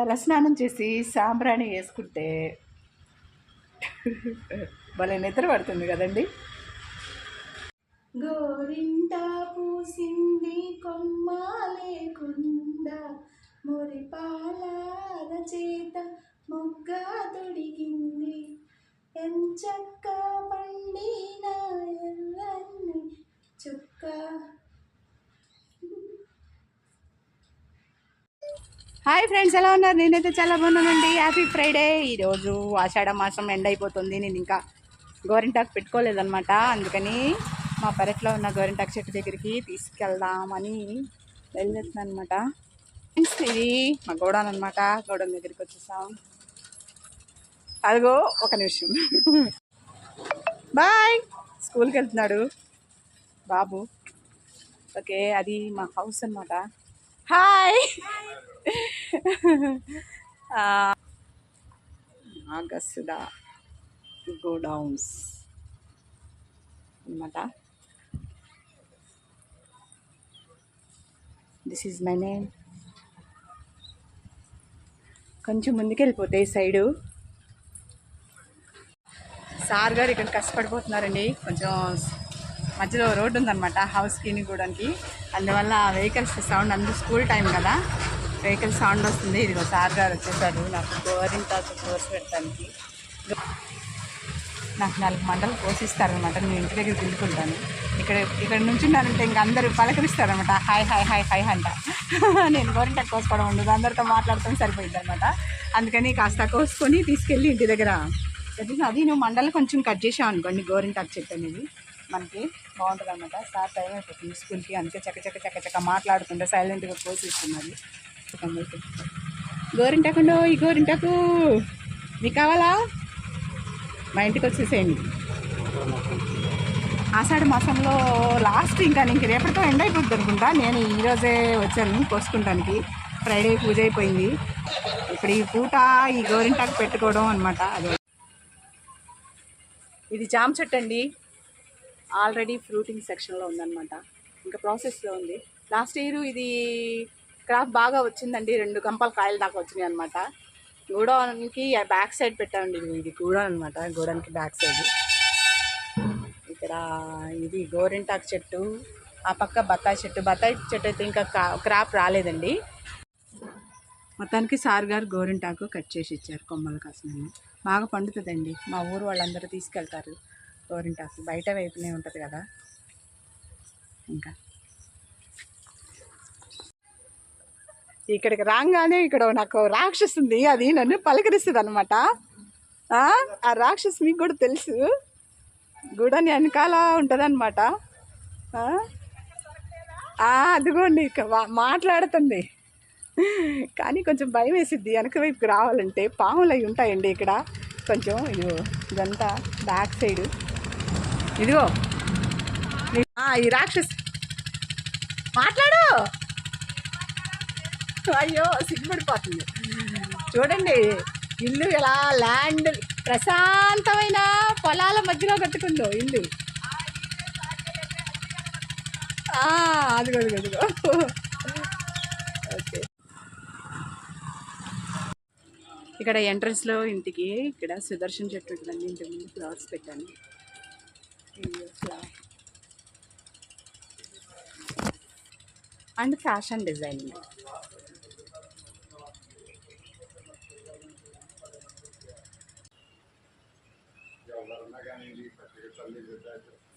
తలస్నానం చేసి సాంబ్రాణి వేసుకుంటే భలే నిద్ర పడుతుంది కదండి. గోరింట పూసింది కొమ్మ లేకుండా మురిపాల చేత మొగ్గ తొడిగింది. ఎంచక్క పండిన ఎల్లన్ని చుక్క హాయ్ ఫ్రెండ్స్ ఎలా ఉన్నారు? నేనైతే చాలా బాగున్నానండి. హ్యాపీ ఫ్రైడే ఈరోజు ఆషాఢ మాసం ఎండ్ అయిపోతుంది. నేను ఇంకా గోరింటాకు పెట్టుకోలేదన్నమాట. అందుకని మా పెరట్లో ఉన్న గోరింటాకు చెట్టు దగ్గరికి తీసుకెళ్దామని వెళ్ళేస్తున్నాను అనమాట ఫ్రెండ్స్ ఇది మా గోడౌన్ అనమాట గోడౌన్ దగ్గరికి వచ్చేసాం. అదిగో ఒక నిమిషం. బాయ్ స్కూల్కి వెళ్తున్నాడు బాబు. ఓకే అది మా హౌస్ అనమాట హాయ్ ఆగస్టుడా గోడౌన్స్ అనమాట దిస్ ఈజ్ మై నేమ్ కొంచెం ముందుకెళ్ళిపోతే ఈ సైడు. సార్ గారు ఇక్కడ కష్టపడిపోతున్నారండి. కొంచెం మధ్యలో రోడ్డు ఉందన్నమాట హౌస్కి కూడానికి అందువల్ల వెహికల్స్ సౌండ్ అందరూ స్కూల్ టైం కదా. వెహికల్ సౌండ్ వస్తుంది. ఇదిగో సార్ గారు వచ్చేసారు. నాకు గోరింటాకు కోసి పెట్టడానికి. నాకు నాలుగు మండలు కోసిస్తారనమాట నేను ఇంటి దగ్గర తింటుకుంటాను. ఇక్కడ ఇక్కడ నుంచి ఉన్నారంటే ఇంక అందరూ పలకరిస్తారనమాట హాయ్ హాయ్ హాయ్ హాయ్ అంట. నేను గోరింటాకు కోసుకోవడం ఉండదు. అందరితో మాట్లాడటం సరిపోయింది అనమాట అందుకని కాస్త కోసుకొని తీసుకెళ్ళి ఇంటి దగ్గర అది నువ్వు మండలు కొంచెం కట్ చేసావు అనుకోండి గోరింటాకు చెట్టు అనేది. మనకి బాగుంటుంది అనమాట సార్ టైం అయిపోతుంది స్కూల్కి. అందుకే చక్క చక్క చక్క చక్క మాట్లాడుతుంటే సైలెంట్గా కోసి కమ్మలకి గోరింటాకుండో ఈ గోరింటాకు మీకు కావాలా? మా ఇంటికి వచ్చేసేయండి. ఆషాఢ మాసంలో లాస్ట్ ఇంకా ఇంక రేపటితో ఎండ్ అయిపోతుంది అనుకుంటా. నేను ఈరోజే వచ్చాను కోసుకుంటానికి. ఫ్రైడే పూజ అయిపోయింది. ఇప్పుడు ఈ పూట ఈ గోరింటాకు పెట్టుకోవడం అనమాట అదే ఇది జామ చెట్టు అండి. ఆల్రెడీ ఫ్రూటింగ్ సెక్షన్లో ఉందన్నమాట. ఇంకా ప్రాసెస్లో ఉంది. లాస్ట్ ఇయర్ ఇది క్రాప్ బాగా వచ్చిందండి. రెండు గంపల కాయలు దాకా వచ్చినాయి అనమాట గూడానికి బ్యాక్ సైడ్ పెట్టామండి ఇది. గూడం అనమాట గూడానికి బ్యాక్ సైడ్. ఇక్కడ ఇది గోరింటాకు చెట్టు. ఆ పక్క బత్తాయి చెట్టు. బత్తాయి చెట్టు అయితే ఇంకా క్రాప్ రాలేదండి. మొత్తానికి సార్ గారు గోరింటాకు కట్ చేసి ఇచ్చారు కొమ్మలు కాసిన బాగా పండుతుందండి. మా ఊరు వాళ్ళందరూ తీసుకెళ్తారు గోరింటాకు. బయట వైపునే ఉంటుంది కదా. ఇంకా ఇక్కడికి రాగానే ఇక్కడ నాకు రాక్షస్ ఉంది అది నన్ను పలకరిస్తుంది అనమాట ఆ రాక్షస్ మీకు కూడా తెలుసు. గూడని వెనకాల ఉంటుందన్నమాట. అదిగోండి ఇక మాట్లాడుతుంది. కానీ కొంచెం భయం వేసిద్ది. వెనక వైపుకి రావాలంటే పాములు అవి ఉంటాయండి ఇక్కడ. కొంచెం ఇదిగో ఇదంతా బ్యాక్ సైడ్. ఇదిగో. ఈ రాక్షస్. మాట్లాడు! అయ్యో సిగ్గుపడిపోతుంది. చూడండి ఇల్లు ఎలా ల్యాండ్ ప్రశాంతమైన పొలాల మధ్యలో కట్టుకుందో ఇల్లు. అదిగో అదిగో అదిగో. ఓకే. ఇక్కడ ఎంట్రన్స్లో ఇంటికి ఇక్కడ సుదర్శన్ చెట్టు ఉంటుందండి ఇంటి ముందు ఫ్లవర్స్ పెట్టాను. Flower and fashion designing okay friends